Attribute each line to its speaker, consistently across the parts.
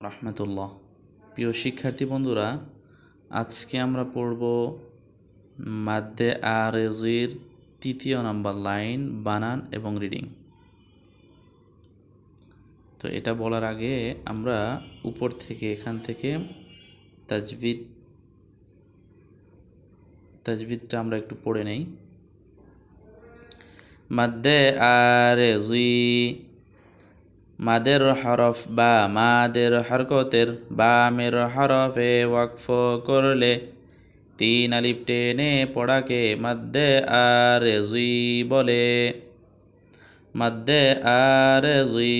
Speaker 1: রহমতুল্লাহ। প্রিয় শিক্ষার্থী বন্ধুরা, আজকে আমরা পড়ব মাদ্দে আরেজির তৃতীয় নাম্বার লাইন, বানান এবং রিডিং। তো এটা বলার আগে আমরা উপর থেকে এখান থেকে তাজবিদ, তাজবিদটা আমরা একটু পড়ে নেই। মাদ্দে আরেজি মাদের হরফ বা মাদের হরকতের বামের হরফে ওয়াকফ করলে তিন আলিপ টেনে পড়াকে মাদ্দে আর জুই বলে। মাদ্দে আর জুই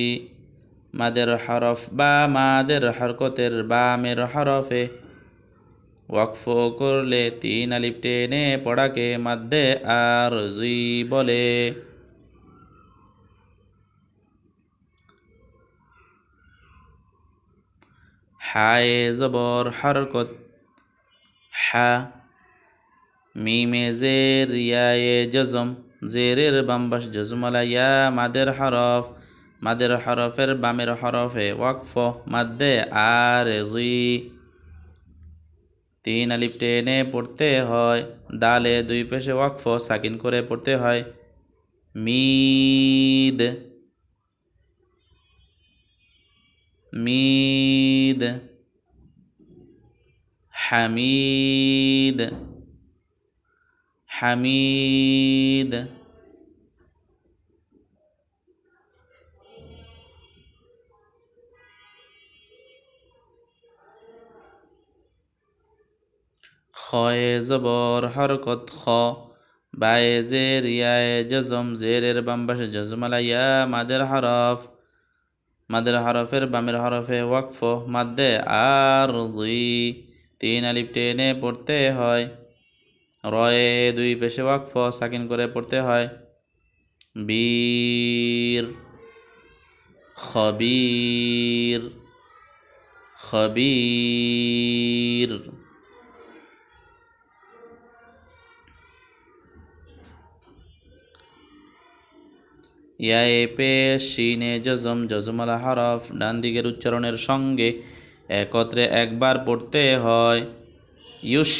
Speaker 1: মাদের হরফ বা মাদের হরকতের বামের হরফে ওয়াকফ করলে তিন আলিপ টেনে পড়াকে মাদ্দে আর জুই বলে। হায়ে জবর হরকত, হা, মিমে জের, ইয়ায়ে জজম, জেরের বাম্বাস জজমালা ইয়া, মাদের হরফ, মাদের হরফের বামের হরফে ওয়াকফ, মাদ্দে আর জুই তিন আলিপ টেনে পড়তে হয়, দালে দুই পেশে ওয়াকফ, সাকিন করে পড়তে হয়, মিদ। মিদ হামিদ হামিদ খয়ে জবর হরকত খ বায়ে জের ইয়ায়ে জজম জেরের বাম্বাসে জজমালা ইয়া মাদের হরফ মাদের হরফের বামের হরফে ওয়াকফ মাদ্দে আর তিন আলিপ টেনে পড়তে হয়। রয়ে দুই পেশে ওয়াকফ, সাকিন করে পড়তে হয়। বীর, খবীর খবীর। ইয়ায়ে পেশ, শিনে জজম জজমালা হরফ, ডান দিকের উচ্চারণের সঙ্গে একত্রে একবার পড়তে হয়। ইউস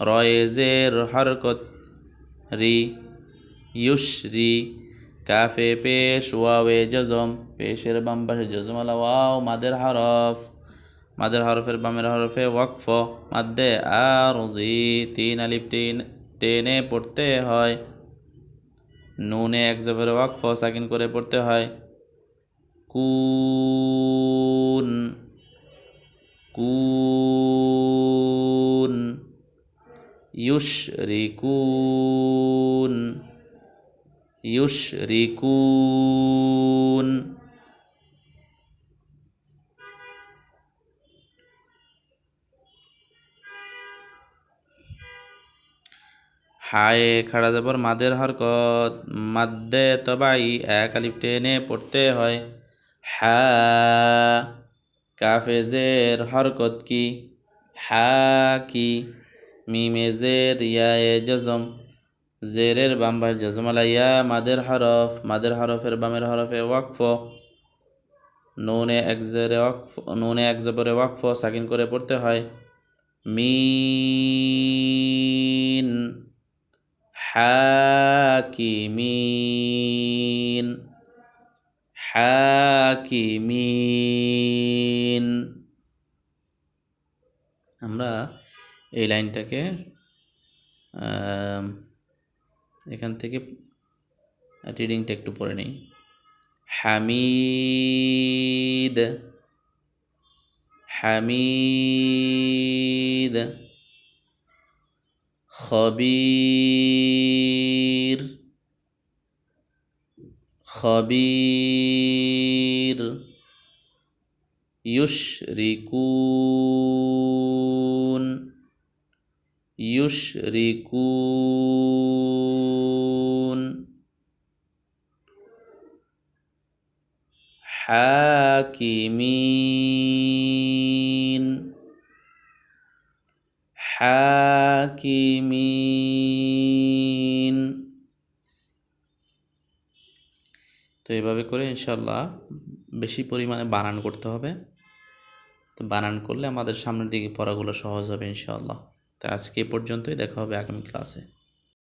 Speaker 1: রয়েজের হরকত, রি ইউস রি, কাফে পেশ, ওয়াওয়ে জজম পেশের বাম পাশে জজমালা ওয়াও, মাদের হরফ, মাদের হরফের বামের হরফে ওয়াকফ, মাদ্দে আর তিন আলিপ টেনে পড়তে হয়। নুনে এক জবরে ওয়াকফ সাকিন করে পড়তে হয়। কুন কুন ইউশরিকুন ইউশরিকুন। হায়ে খাড়া যাবার মাদের হরকত মাদ্দে তবাই এক আলিফ টেনে পড়তে হয়। হা, কাফেজের হরকত কি? হা, কি? মিমেজের ইয়ায়ে জজম, জেরের বাম্বার জজমালা ইয়া মাদের হরফ, মাদের হরফের বামের হরফে ওয়াকফ। নুনে এক জেরে ওয়াকফ, নুনে এক জবরে ওয়াকফ, সাকিন করে পড়তে হয়। মিন হাকিমিন হাকিমিন। আমরা এই লাইনটাকে এখান থেকে রিডিংটা একটু পড়ে নিই। হামিদ হামিদ। খবীর খবীর ইউশরিকুন ইউশরিকুন হাকিমিন হাকিমিন তো এভাবে করে ইনশাল্লাহ বেশি পরিমাণে বানান করতে হবে। তো বানান করলে আমাদের সামনের দিকে পড়াগুলো সহজ হবে ইনশাল্লাহ তো আজকে পর্যন্তই, দেখা হবে আগামী ক্লাসে।